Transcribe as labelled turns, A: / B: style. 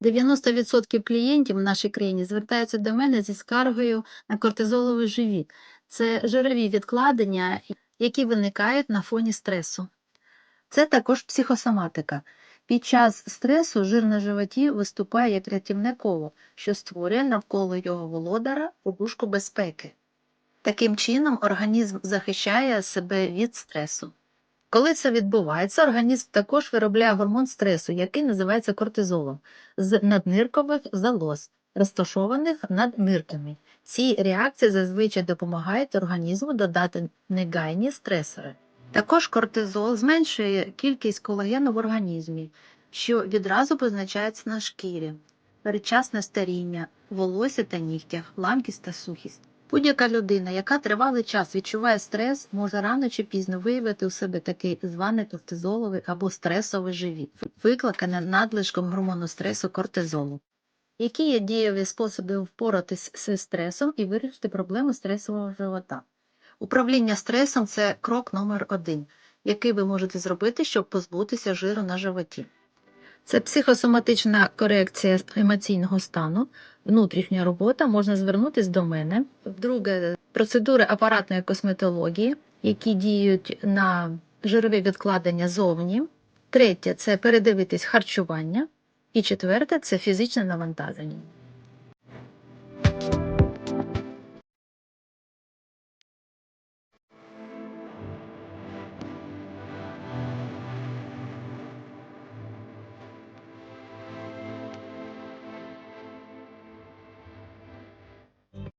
A: 90% клієнтів в нашій країні звертаються до мене зі скаргою на кортизоловий живіт. Це жирові відкладення, які виникають на фоні стресу. Це також психосоматика. Під час стресу жир на животі виступає як рятівне коло, що створює навколо його володара подушку безпеки. Таким чином, організм захищає себе від стресу. Коли це відбувається, організм також виробляє гормон стресу, який називається кортизолом, з надниркових залоз, розташованих над нирками. Ці реакції зазвичай допомагають організму додати негайні стресори. Також кортизол зменшує кількість колагену в організмі, що відразу позначається на шкірі, передчасне старіння, волосся та нігтях, ламкість та сухість. Будь-яка людина, яка тривалий час відчуває стрес, може рано чи пізно виявити у себе такий званий кортизоловий або стресовий живіт, викликаний надлишком гормону стресу кортизолу. Які є дієві способи впоратись зі стресом і вирішити проблему стресового живота? Управління стресом це крок номер один, який ви можете зробити, щоб позбутися жиру на животі. Це психосоматична корекція емоційного стану, внутрішня робота, можна звернутися до мене. Друге, процедури апаратної косметології, які діють на жирові відкладення зовні. Третє це передивитись харчування. І четверте це фізичне навантаження.